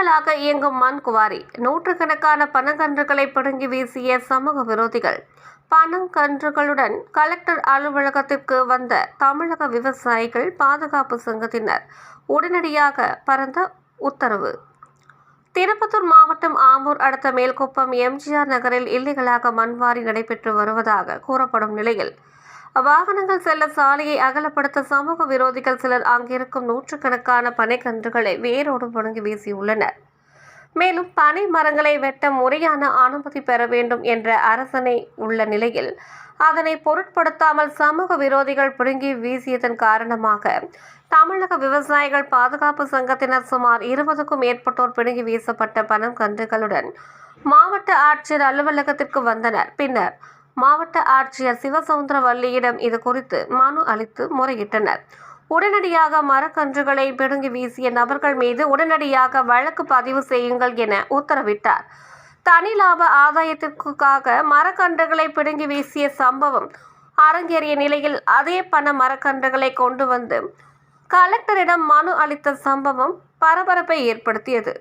உடனடியாக இயங்கும் மண் குவாரி நூற்றுக்கணக்கான பனங்கன்றுகளை பிடுங்கி வீசிய சமூக விரோதிகள். பனங்கன்றுகளுடன் கலெக்டர் அலுவலகத்திற்கு வந்த தமிழக விவசாயிகள் பாதுகாப்பு சங்கத்தினர் உடனடியாக பறந்த உத்தரவு. திருப்பத்தூர் மாவட்டம் ஆம்பூர் அடுத்த மேல்குப்பம் எம்ஜிஆர் நகரில் இல்லீகலாக மண்வாரி நடைபெற்று வருவதாக கூறப்படும் நிலையில் வாகனங்கள் செல்ல சாலையை அகலப்படுத்த சமூக விரோதிகள் சிலர் அங்கிருக்கும் நூற்றுக்கணக்கான பனைக்கன்றுகளை வேரோடு புடுங்கி வீசியுள்ளனர். மேலும் பனை மரங்களை வெட்ட முறையான அனுமதி பெற வேண்டும் என்ற அரசனை உள்ள நிலையில் அதனை பொருட்படுத்தாமல் சமூக விரோதிகள் பிடுங்கி வீசியதன் காரணமாக தமிழக விவசாயிகள் பாதுகாப்பு சங்கத்தினர் சுமார் இருபதுக்கும் மேற்பட்டோர் பிடுங்கி வீசப்பட்ட பணம் கன்றுகளுடன் மாவட்ட ஆட்சியர் அலுவலகத்திற்கு வந்தனர். பின்னர் மாவட்ட ஆட்சியர் சிவசவுந்தரவல்லியிடம் இது குறித்து மனு அளித்து முறையிட்டனர். உடனடியாக மரக்கன்றுகளை பிடுங்கி வீசிய நபர்கள் மீது உடனடியாக வழக்கு பதிவு செய்யுங்கள் என உத்தரவிட்டார். தனி லாப ஆதாயத்திற்காக மரக்கன்றுகளை பிடுங்கி வீசிய சம்பவம் அரங்கேறிய நிலையில் அதே பண மரக்கன்றுகளை கொண்டு வந்து கலெக்டரிடம் மனு அளித்த சம்பவம் பரபரப்பை ஏற்படுத்தியது.